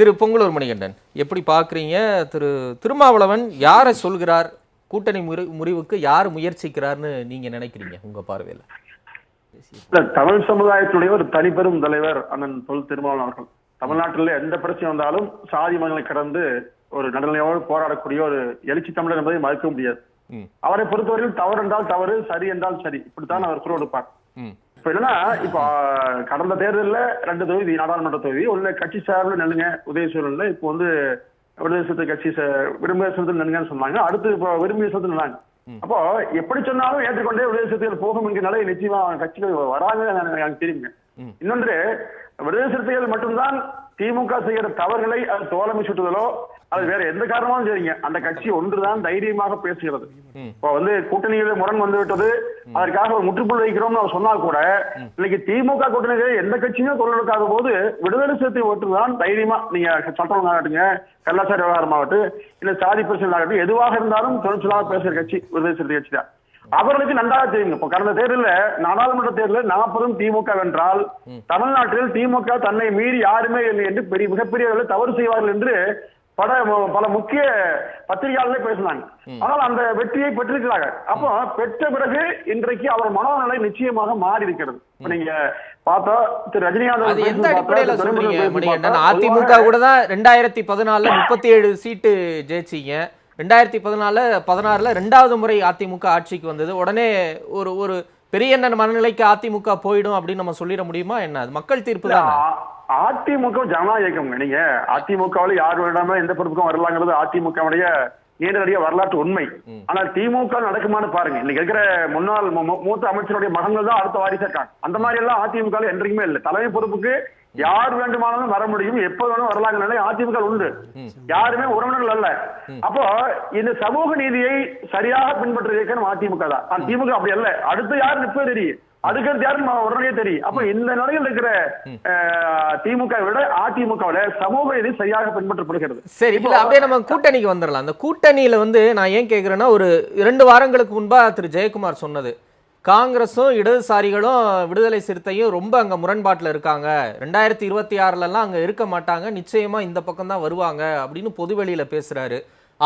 திரு பொங்கலூர் மணிகண்டன் எப்படி பார்க்குறீங்க? திரு திருமாவளவன் யாரை சொல்கிறார்? கூட்டணி முறி முறிவுக்கு யார் முயற்சிக்கிறார்னு நீங்க நினைக்கிறீங்க உங்க பார்வையில? தமிழ் சமுதாயத்துடைய ஒரு தனிப்பெரும் தலைவர் அண்ணன் தொல் திருமாவளவன் அவர்கள். தமிழ்நாட்டில் எந்த பிரச்சனை வந்தாலும் சாதி மதங்களை கடந்து ஒரு நடுநிலையோடு போராடக்கூடிய ஒரு எழுச்சி தமிழர் என்பதை மறுக்க முடியாது. அவரை பொறுத்தவரையில் தவறு என்றால் தவறு சரி என்றால் சரி. இப்படித்தான் அவர் குரல் கொடுப்பார் இப்ப என்னன்னா இப்ப கடந்த தேர்தலில் ரெண்டு தொகுதி நாடாளுமன்ற தொகுதி ஒண்ணு கட்சி சார்பில் நில்லுங்க உதயசூரன்ல இப்போ வந்து விடுதலை கட்சி விரும்பிய சிறுத்தை நில்லுங்கன்னு சொன்னாங்க அடுத்து இப்போ விரும்பிய சிறுத்தை நின்னாங்க அப்போ எப்படி சொன்னாலும் ஏற்றுக்கொண்டே விடுதலை சிறுத்தைகள் போகும் என்கிற நிலை நிச்சயமா கட்சிகள் வராங்க எனக்கு தெரியுங்க. இன்னொன்று விடுதலை சிறுத்தைகள் மட்டும்தான் திமுக செய்கிற தவறுகளை அது தோழமை சுட்டுதலோ அது வேற எந்த காரணமாலும் சரிங்க. அந்த கட்சி ஒன்றுதான் தைரியமாக பேசுகிறது. இப்போ வந்து கூட்டணியில முரண் வந்து விட்டது. அதற்காக ஒரு முற்றுப்புள்ளி வைக்கிறோம்னு அவர் சொன்னா கூட இன்னைக்கு திமுக கூட்டணியில எந்த கட்சியுமே குரல் எடுக்காத போது விடுதலை சிறுத்தை ஒட்டுதான் தைரியமா நீங்க சட்டம் ஆகட்டுங்க கல்லாச்சார விவகாரம் ஆகட்டும் இல்ல சாதி பிரச்சனை ஆகட்டும் எதுவாக இருந்தாலும் துணிச்சலாக பேசுற கட்சி விடுதலை சிறுத்தை கட்சி தான் அவர்களுக்கு நன்றாக தெரியுங்க இப்ப கடந்த தேர்தலில் நாடாளுமன்ற தேர்தலில் நாற்பதும் திமுக வென்றால் தமிழ்நாட்டில் திமுக தன்னை மீறி யாருமே இல்லை என்று பெரிய மிகப்பெரிய தவறு செய்வார்கள் என்று பல பல முக்கிய பத்திரிகையாளர்களே பேசினாங்க. ஆனால் அந்த வெற்றியை பெற்றிருக்கிறாங்க. அப்போ பெற்ற பிறகு இன்றைக்கு அவர் மனோநிலை நிச்சயமாக மாறி இருக்கிறது நீங்க பார்த்தா திரு ரஜினிகாந்த் எந்த அடிப்படையில சொல்றீங்க? அதிமுக கூட தான் ரெண்டாயிரத்தி பதினாலுல முப்பத்தி ஏழு சீட்டு ஜெயிச்சீங்க. ரெண்டாயிரத்தி பதினாலு பதினாறுல ரெண்டாவது முறை அதிமுக ஆட்சிக்கு வந்தது. உடனே ஒரு ஒரு பெரிய மனநிலைக்கு அதிமுக போயிடும் அப்படின்னு நம்ம சொல்லிட முடியுமா? என்ன? அது மக்கள் தீர்ப்பு தானே. அதிமுக ஜனநாயக இயக்கம் நீங்க. அதிமுகவில் யார் வேண்டாம எந்த பொறுப்புக்கும் வரலாங்கிறது அதிமுகவுடைய நேரடிய வரலாற்று உண்மை. ஆனால் திமுக நடக்குமான்னு பாருங்க. இன்னைக்கு இருக்கிற முன்னாள் மூத்த அமைச்சருடைய மகன்கள் தான் அடுத்த வாரிசா இருக்காங்க. அந்த மாதிரி எல்லாம் அதிமுக என்றைக்குமே இல்லை. தலைமை பொறுப்புக்கு யார் வேண்டுமானாலும் வர முடியும். எப்ப வேணும் வரலாங்க நிலை அதிமுக உண்டு. யாருமே உறவினர்கள் அல்ல. அப்போ இந்த சமூக நீதியை சரியாக பின்பற்ற அதிமுக தான். திமுக அப்படி அல்ல. அடுத்து யார் நிற்பது தெரியும். அதுக்கடுத்து யாரும் உடனே தெரியும் அப்ப இந்த நிலையில் இருக்கிற திமுக விட அதிமுகவில சமூக நீதி சரியாக பின்பற்றப்படுகிறது. சரி இல்ல அப்படியே நம்ம கூட்டணிக்கு வந்துடலாம் அந்த கூட்டணியில வந்து நான் ஏன் கேக்குறேன்னா ஒரு இரண்டு வாரங்களுக்கு முன்பா திரு. ஜெயக்குமார் சொன்னது. காங்கிரஸும் இடதுசாரிகளும் விடுதலை சிறுத்தையும் ரொம்ப அங்க முரண்பாட்டில் இருக்காங்க. ரெண்டாயிரத்தி இருபத்தி ஆறுலலாம் அங்க இருக்க மாட்டாங்க. நிச்சயமா இந்த பக்கம் தான் வருவாங்க அப்படின்னு பொதுவெளியில பேசுறாரு.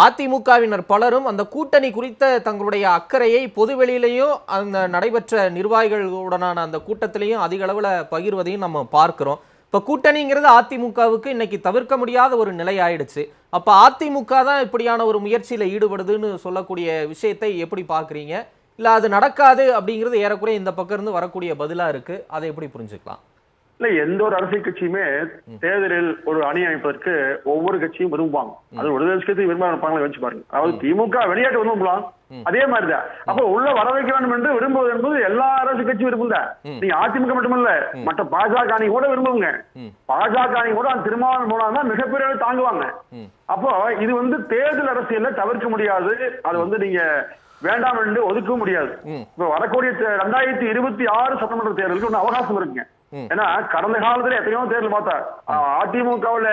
அதிமுகவினர் பலரும் அந்த கூட்டணி குறித்த தங்களுடைய அக்கறையை பொதுவெளியிலையும் அந்த நடைபெற்ற நிர்வாகிகளுடனான அந்த கூட்டத்திலையும் அதிக அளவில் பகிர்வதையும் நம்ம பார்க்கிறோம். இப்போ கூட்டணிங்கிறது அதிமுகவுக்கு இன்னைக்கு தவிர்க்க முடியாத ஒரு நிலை ஆயிடுச்சு அப்போ அதிமுக தான் இப்படியான ஒரு முயற்சியில் ஈடுபடுதுன்னு சொல்லக்கூடிய விஷயத்தை எப்படி பார்க்குறீங்க? இல்லை அது நடக்காது அப்படிங்கிறது ஏறக்குறைய இந்த பக்கம் இருந்து வரக்கூடிய பதிலாக இருக்குது அதை எப்படி புரிஞ்சுக்கலாம்? இல்ல எந்த ஒரு அரசியல் கட்சியுமே தேர்தலில் ஒரு அணி அமைப்பதற்கு ஒவ்வொரு கட்சியும் விரும்புவாங்க. அது விடுதலை கட்சி விரும்ப இருப்பாங்களே வச்சு பாருங்க. அதாவது திமுக வெளியேற்ற விரும்பலாம் அதே மாதிரிதான். அப்ப உள்ள வர வைக்க வேண்டும் என்று விரும்புவது என்பது எல்லா அரசு கட்சியும் விரும்புங்க நீங்க அதிமுக மட்டுமல்ல மற்ற பாஜக அணி கூட விரும்புங்க. பாஜக அணி கூட அந்த திருமாவளவன் மூலம் தான் மிகப்பெரிய தாங்குவாங்க. அப்போ இது வந்து தேர்தல் அரசியல்ல தவிர்க்க முடியாது. அது வந்து நீங்க வேண்டாம் என்று ஒதுக்க முடியாது. இப்ப வரக்கூடிய ரெண்டாயிரத்தி இருபத்தி ஆறு சட்டமன்ற தேர்தலுக்கு ஒன்று அவகாசம் இருக்குங்க. ஏன்னா கடந்த காலத்துல எத்தனையோ தேர்தல் பார்த்தா அதிமுகவுல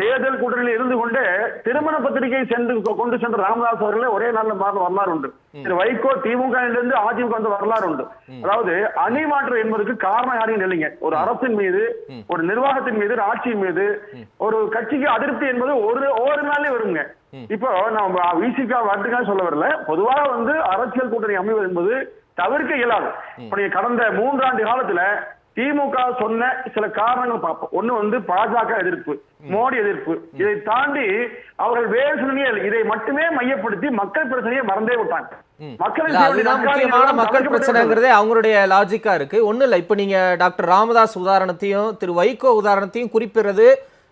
தேர்தல் கூட்டணியில் இருந்து கொண்டு திருமண பத்திரிகை சென்று கொண்டு சென்ற ராமதாஸ் அவர்களே ஒரே நாள்ல மாறின வரலாறு உண்டு. வைகோ திமுக இருந்து அதிமுக வந்த வரலாறு உண்டு. அதாவது அணி மாற்றம் என்பதற்கு காரணம் யாரையும் இல்லைங்க ஒரு அரசின் மீது ஒரு நிர்வாகத்தின் மீது ஒரு ஆட்சியின் மீது ஒரு கட்சிக்கு அதிருப்தி என்பது ஒரு ஒவ்வொரு நாளே வருங்க. இப்போ நம்ம விசிகா வரட்டுக்காக சொல்ல வரல. பொதுவாக வந்து அரசியல் கூட்டணி அமைவது என்பது தவிர்க்க இயலாது. கடந்த மூன்றாண்டு காலத்துல திமுக சொன்ன சில காரணங்கள் பார்ப்போம். ஒண்ணு வந்து பாஜக எதிர்ப்பு மோடி எதிர்ப்பு. இதை தாண்டி அவர்கள் வேறு சிந்தனையில் இதை மட்டுமே மையப்படுத்தி மக்கள் பிரச்சனையை மறந்தே விட்டாங்க. மக்கள் பிரச்சனைங்கிறதே அவங்களுடைய லாஜிக்கா இருக்கு. ஒண்ணும் இல்ல இப்ப நீங்க டாக்டர் ராமதாஸ் உதாரணத்தையும் திரு வைகோ உதாரணத்தையும் குறிப்பிடுறது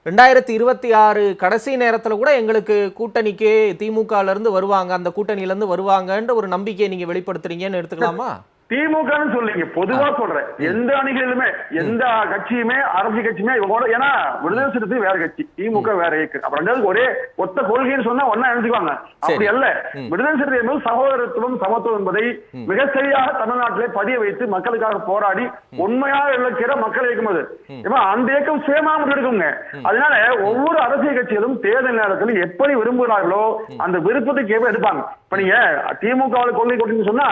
ரெண்டாயிரத்தி இருபத்தி ஆறு கடைசி நேரத்துல கூட எங்களுக்கு கூட்டணிக்கு திமுகல இருந்து வருவாங்க அந்த கூட்டணியில இருந்து வருவாங்கன்ற ஒரு நம்பிக்கையை நீங்க வெளிப்படுத்துறீங்கன்னு எடுத்துக்கலாமா? திமுகன்னு சொல்லிங்க பொதுவா சொல்றேன். எந்த அணிகளிலுமே எந்த கட்சியுமே அரசியல் கட்சியுமே ஏன்னா விடுதலை சிறுத்தை வேற கட்சி திமுக வேற இயக்கு. அப்ப ரெண்டாவது ஒரே ஒத்த கொள்கைன்னு சொன்னா ஒன்னா நினைச்சுக்குவாங்க. அப்படி அல்ல. விடுதலை சிறுத்தை என்பது சகோதரத்துவம் சமத்துவம் என்பதை மிக சரியாக தமிழ்நாட்டிலே பதிய வைத்து மக்களுக்காக போராடி உண்மையாக இழக்கிற மக்கள் இயக்கம் அது அந்த இயக்கம் சுயமாக முன்னெடுக்குங்க அதனால ஒவ்வொரு அரசியல் கட்சிகளும் தேர்தல் நேரத்தில் எப்படி விரும்புகிறார்களோ அந்த விருப்பத்துக்கு எடுப்பாங்க. இப்ப நீங்க திமுக கொள்கை கொண்டு சொன்னா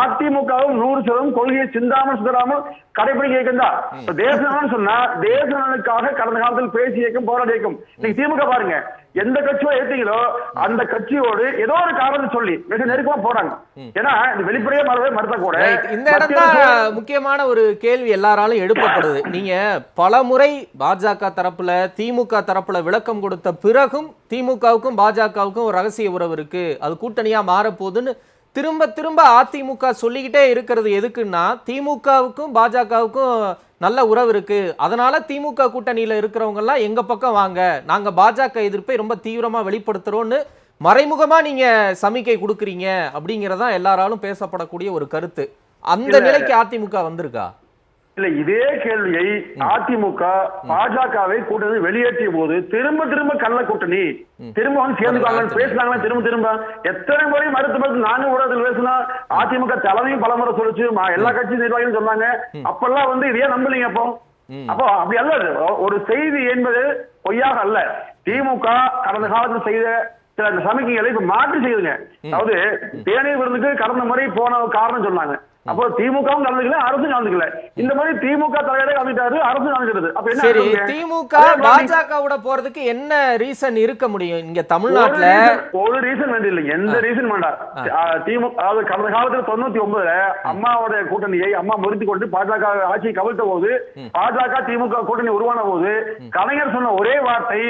அதிமுக சதவீதம் நூறு சதவீதம் கொள்கையை சிந்தாமல் சிதறாமல் கடைபிடிக்க இயக்கம் தான். தேச நலன் சொன்னா தேச நலனுக்காக கடந்த காலத்தில் பேசி இயக்கம் போராட இயக்கம். இன்னைக்கு திமுக பாருங்க எந்த கட்சியோ ஏத்தீங்களோ அந்த கட்சியோடு ஏதோ ஒரு காரணத்தை சொல்லி மிக நெருக்கமா போறாங்க. ஏன்னா இது வெளிப்படையா மறவே மறுத்த கூட. இந்த இடம் தான் முக்கியமான ஒரு கேள்வி எல்லாராலும் எழுப்பப்படுது. நீங்க பல முறை பாஜக தரப்புல திமுக தரப்புல விளக்கம் கொடுத்த பிறகும் திமுகவுக்கும் பாஜகவுக்கும் ஒரு ரகசிய உறவு இருக்கு. அது கூட்டணியா மாறப்போகுதுன்னு திரும்ப திரும்ப அதிமுக சொல்லிக்கிட்டே இருக்கிறது எதுக்குன்னா திமுகவுக்கும் பாஜகவுக்கும் நல்ல உறவு இருக்கு. அதனால திமுக கூட்டணியில இருக்கிறவங்க எல்லாம் எங்க பக்கம் வாங்க. நாங்க பாஜக எதிர்ப்பை ரொம்ப தீவிரமா வெளிப்படுத்துறோம்னு மறைமுகமா நீங்க சமிக்கை கொடுக்குறீங்க அப்படிங்கறதான் எல்லாராலும் பேசப்படக்கூடிய ஒரு கருத்து. அந்த. நிலைக்கு அதிமுக வந்திருக்கா? இல்ல இதே கேள்வியை அதிமுக பாஜகவை கூட்டணி வெளியேற்றிய போது திரும்ப திரும்ப கள்ள கூட்டணி. திரும்ப வந்து சேர்ந்துக்காங்க பேசுனாங்களா திரும்ப திரும்ப. எத்தனை முறை மறுத்து மறுத்து நாங்க ஊடகத்தில் பேசினா அதிமுக தலைமையும் பலமுறை சொல்லிச்சு எல்லா கட்சி நிர்வாகிகளும் சொன்னாங்க. அப்பெல்லாம் வந்து இதையே நம்பலீங்க அப்போ. அப்போ அப்படி அல்ல. ஒரு செய்தி என்பது பொய்யாக அல்ல. திமுக கடந்த காலத்தில் செய்த சில சமிக்கைகளை இப்ப மாற்றி செய்யுதுங்க அதாவது தேநீர் விருந்துக்கு கடந்த முறை போன காரணம் சொன்னாங்க. அப்போ திமுகவும் கலந்துக்கல அரசும் கலந்துக்கல. இந்த மாதிரி திமுக தலைவரே கலந்துட்டாரு அரசு கலந்துக்கிறது அப்ப என்ன? திமுக பாஜகவோட போறதுக்கு என்ன ரீசன் இருக்க முடியும்? இங்க தமிழ்நாட்டுல ஒரு ரீசன் வேண்டிய இல்லைங்க. எந்த ரீசன் வேண்டாம். திமுக அதாவது கடந்த காலத்துல தொண்ணூத்தி ஒன்பதுல அம்மாவோட கூட்டணியை அம்மா முறித்து கொண்டு பாஜக ஆட்சியை கவிழ்த்த போது பாஜக திமுக கூட்டணி உருவான போது கலைஞர் சொன்ன ஒரே வார்த்தை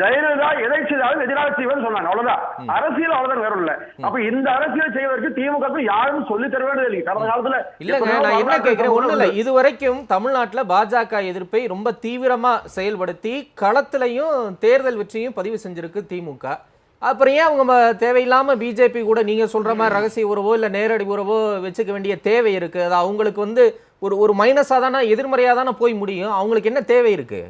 ஜெயலலிதா எதை செய்தாலும் எதிராக செய்வது சொன்னாங்க. அவ்வளவுதான். அரசியல் அவ்வளவுதான் வேற இல்ல. அப்ப இந்த அரசியல் செய்வதற்கு திமுக யாரும் சொல்லி தர வேண்டியது இல்லை கடந்த காலத்துல இல்லங்க எத்தனையோ நான் என்ன வரலாற்று கேக்குறேன் ஒண்ணு இல்ல சம்பவங்கள் இது வரைக்கும் தமிழ்நாட்டுல பாஜக எதிர்ப்பை ரொம்ப தீவிரமா செயல்படுத்தி களத்திலையும் தேர்தல் வெற்றியும் பதிவு செஞ்சிருக்கு திமுக. அப்புறம் ஏன் அவங்க தேவையில்லாம பிஜேபி கூட நீங்க சொல்ற மாதிரி ரகசிய உறவோ இல்ல நேரடி உறவோ வச்சுக்க வேண்டிய தேவை இருக்கு. அது அவங்களுக்கு வந்து ஒரு ஒரு மைனஸா தானே எதிர்மறையா தானே போய் முடியும்? அவங்களுக்கு என்ன தேவை இருக்கு?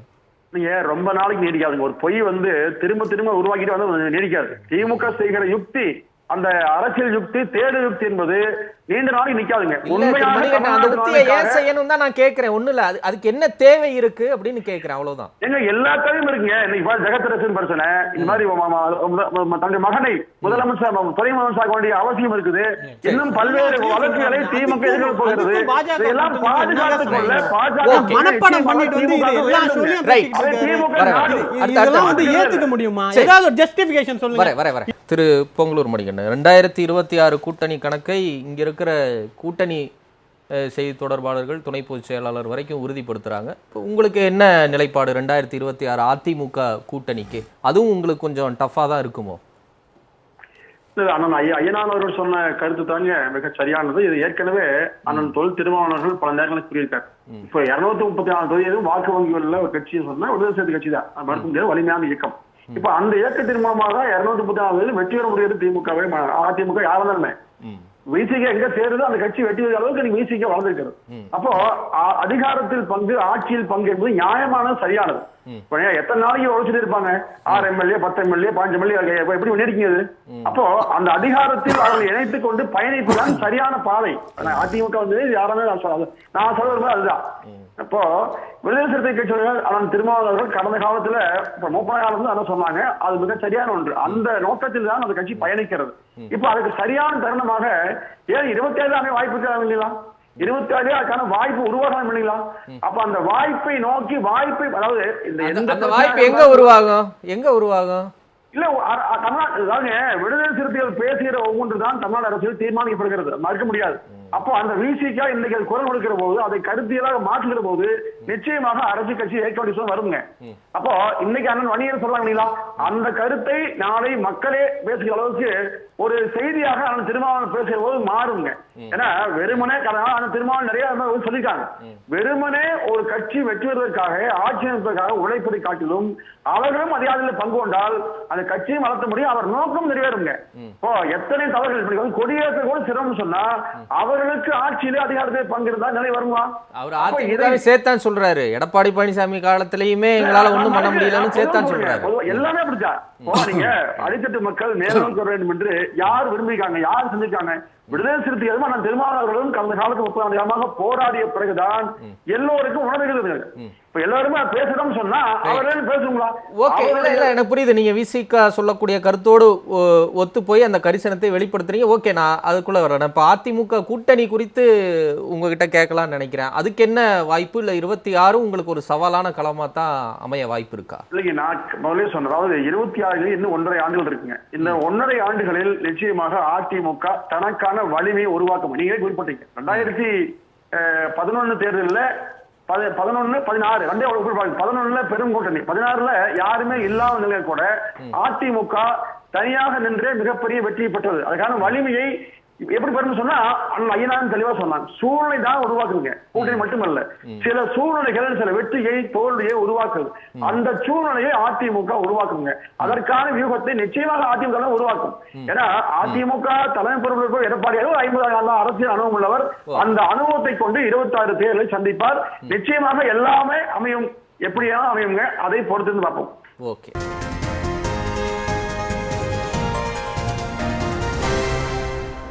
நீங்க ரொம்ப நாளைக்கு நீடிக்காதுங்க. ஒரு பொய் வந்து திரும்ப திரும்ப உருவாக்கிட்டு வந்து நீடிக்காது. திமுக செய்கிற யுக்தி அந்த அரசியல் யுக்தி தேடு யுக்தி என்பது நீண்ட நாளைக்கு நிக்காதுங்க. இல்ல திரு உண்மையான மணிகண்டன், அந்த தமிழ்நாட்டு உத்தியை ஏன் நலனுக்காக- செய்யணும் தான் நான் கேக்குறேன் ஒண்ணு இல்ல. அது அதுக்கு என்ன தேவை இருக்கு அப்படின்னு கேக்குறேன் அவ்வளவுதான். ஏங்க எல்லாத்தையும் இருக்குங்க. இன்னைக்கு பாரு ஜெகத்ரசன் பிரச்சனை இந்த மாதிரி ம- ம- ம- ம- தன்னுடைய மகனை முதலமைச்சர் ம- துணை முதலமைச்சர் வேண்டிய அவசியம் இருக்குது. இன்னும் பல்வேறு வழக்குகளை திமுக எதிர்க்க போகிறது. இதெல்லாம் பாதுகாத்துக் கொள்ள பாஜக. மனப்பாடம் பண்ணிட்டு வந்து எல்லா இதெல்லாம் வந்து ஏத்துக்க முடியுமா. ஏதாவது ஒரு ஜஸ்டிபிகேஷன் சொல்லுங்க. வர வர வர. திரு பொங்கலூர் மணிகண்டன் ரெண்டாயிரத்தி இருபத்தி ஆறு கூட்டணி கணக்கை இங்க இருக்கிற கூட்டணி செய்தி தொடர்பாளர்கள் துணை பொதுச் செயலாளர் வரைக்கும் உறுதிப்படுத்துறாங்க. இப்போ உங்களுக்கு என்ன நிலைப்பாடு ரெண்டாயிரத்தி இருபத்தி ஆறு அதிமுக கூட்டணிக்கு? அதுவும் உங்களுக்கு கொஞ்சம் டஃபா தான் இருக்குமோ? அண்ணன் ஐயா ஐயனான் அவர்கள் சொன்ன கருத்து தாங்க மிக சரியானது. இது ஏற்கனவே அண்ணன் தொல் திருமாவளவர்கள் பல நேரங்களில் கூறியிருக்காரு. இப்ப இருநூத்தி முப்பத்தி நாலு தொகுதியிலும் வாக்கு வங்கிகள்ல ஒரு கட்சி சொன்னா விடுதலை சேர்த்து கட்சி தான். மறுக்க முடியாது வலிமையான இயக்கம். இப்ப அந்த இயக்கத்தின் மூலமாக இருநூத்தி முப்பத்தி நாலு வெற்றி பெற முடியாது திமுகவே அதிமுக யாரும் இருந்தாலுமே விசிக எங்க சேருதோ அந்த கட்சி பெறுகிற அளவுக்கு நீங்க விசிக வளர்ந்துருக்கிறது அப்போ அதிகாரத்தில் பங்கு ஆட்சியில் பங்கு என்பது நியாயமானது சரியானது. எத்தனை நாளைக்கு உழைச்சிட்டு இருப்பாங்க? ஆறு எம்எல்ஏ பத்து எம்எல்ஏ பாஞ்சு எம்எல்ஏ எப்படி பண்ணிருக்கீங்க அப்போ அந்த அதிகாரத்தில் அவர்கள் இணைத்துக் கொண்டு பயணிப்புதான் சரியான பாதை. அதிமுக வந்து யாருமே நான் சொல்ல நான் சொல்றது அதுதான். அப்போ விடுதலை சிறுத்தை கட்சியினர் அண்ணன் திருமாவளவர்கள் கடந்த காலத்துல இப்ப முப்பது காலத்துல அதான் சொன்னாங்க. அது மிக சரியான ஒன்று. அந்த நோக்கத்தில் தான் அந்த கட்சி பயணிக்கிறது. இப்ப அதுக்கு சரியான தருணமாக ஏன் இருபத்தி ஏழு தானே வாய்ப்பு தர இல்லையா இருபத்தி ஏழு அதுக்கான வாய்ப்பு உருவாகம் பண்ணிக்கலாம் அப்ப அந்த வாய்ப்பை நோக்கி வாய்ப்பை அதாவது இந்த வாய்ப்பு எங்க உருவாகும்? எங்க உருவாகும்? இல்ல தமிழ்நாடு அதாவது விடுதலை சிறுத்தைகள் பேசுகிற ஒவ்வொன்று தான் தமிழ்நாடு அரசியல் தீர்மானிக்கப்படுகிறது. மறுக்க முடியாது. அப்போ அந்த விசிகா இன்னைக்கு அது குரல் கொடுக்கிற போது அதை கருத்தியலாக மாற்றுகிற போது நிச்சயமாக அரசியல் கட்சி ஏற்க வருங்க அப்போ இன்னைக்கு அண்ணன் வணிகர் சொல்றாங்களா அந்த கருத்தை நாளை மக்களே பேசுகிற அளவுக்கு ஒரு செய்தியாக அண்ணன் திருமாவளவன் பேசுகிற போது மாறுங்க. ஏன்னா வெறுமனே அண்ணன் திருமாவளவன் நிறைய சொல்லியிருக்காங்க. வெறுமனே ஒரு கட்சி வெற்றி பெறுவதற்காக ஆட்சி அமைப்பதற்காக உழைப்பதை காட்டிலும் அவர்களும் அதிகாரத்தில் பங்கு கொண்டால் அந்த கட்சியும் வளர்த்த முடியும் அவர் நோக்கம் நிறைவேறுங்க. இப்போ எத்தனை தவறுகள்? கொடியேற்ற கூட சிரமம் சொன்னா அவர்களுக்கு ஆட்சியிலே அதிகாரத்தில் பங்கு இருந்தா நிலை வருமா? அவர் இதை- சேர்த்தான் சொல்றாரு. எடப்பாடி பழனிசாமி காலத்திலயுமே எங்களால ஒண்ணும் பண்ண முடியலன்னு சேர்த்தான் சொல்றாரு. எல்லாமே அப்படித்தான். இப்போ நீங்க அடித்தட்டு மக்கள் மேலோக்க வேண்டும் என்று யார் விரும்பிருக்காங்க யார் செஞ்சிருக்காங்க? விடுதலை சிறுத்தைகளும் அண்ணன் திருமாவளவர்களும் கடந்த காலத்து முப்பது ஆண்டு காலமாக போராடிய பிறகுதான் எல்லோருக்கும் உணர்வுகிறது இப்ப எல்லாருமே பேசுறோம் சொன்னா அவர்கள் பேசுங்களா ஓகே. இல்ல அவர்கள் இல்ல எனக்கு புரியுது. நீங்க விசிகா சொல்லக்கூடிய கருத்தோடு ஒ- ஒத்து போய் அந்த கரிசனத்தை வெளிப்படுத்துறீங்க. ஓகே நான் அதுக்குள்ள வரேன். இப்ப அதிமுக கூட்டணி குறித்து உங்ககிட்ட கேட்கலாம்னு நினைக்கிறேன். அதுக்கு என்ன வாய்ப்பு? இல்ல இருபத்தி ஆறு உங்களுக்கு ஒரு சவாலான களமா தான் அமைய வாய்ப்பு இருக்கா? இல்லைங்க நான் முதலே சொன்னேன். அதாவது இருபத்தி ஆறுல இன்னும் ஒன்றரை ஆண்டுகள் இருக்குங்க. இந்த ஒன்றரை ஆண்டுகளில் நிச்சயமாக அதிமுக தனக்கான வலிமையை உருவாக்கும் நீங்களே குறிப்பிட்டீங்க ரெண்டாயிரத்தி பதினொன்னு தேர்தலில் பதினொன்னு பதினாறு ரெண்டே பதினொன்னுல பெரும் கூட்டணி. பதினாறுல யாருமே இல்லாத நிலை கூட அதிமுக தனியாக நின்றே மிகப்பெரிய வெற்றி பெற்றது. அதுக்கான வலிமையை எப்படி பெறணும் சொன்னா அண்ணன் ஐயனாரும் தெளிவா சொன்னாங்க சூழ்நிலை தான் உருவாக்குங்க கூட்டணி மட்டுமல்ல. சில சூழ்நிலைகள் சில வெற்றியை தோல்வியை உருவாக்குது. அந்த சூழ்நிலையை அதிமுக உருவாக்குங்க அதற்கான வியூகத்தை நிச்சயமாக அதிமுக தான் உருவாக்கும். ஏன்னா அதிமுக தலைமை பொறுப்பு எடப்பாடியார் ஒரு ஐம்பது ஆண்டு அரசியல் அனுபவம் உள்ளவர். அந்த அனுபவத்தை கொண்டு இருபத்தி ஆறு தேர்தலை சந்திப்பார் நிச்சயமாக எல்லாமே அமையும். எப்படியாவது அமையுங்க அதை பொறுத்து பார்ப்போம். ஓகே.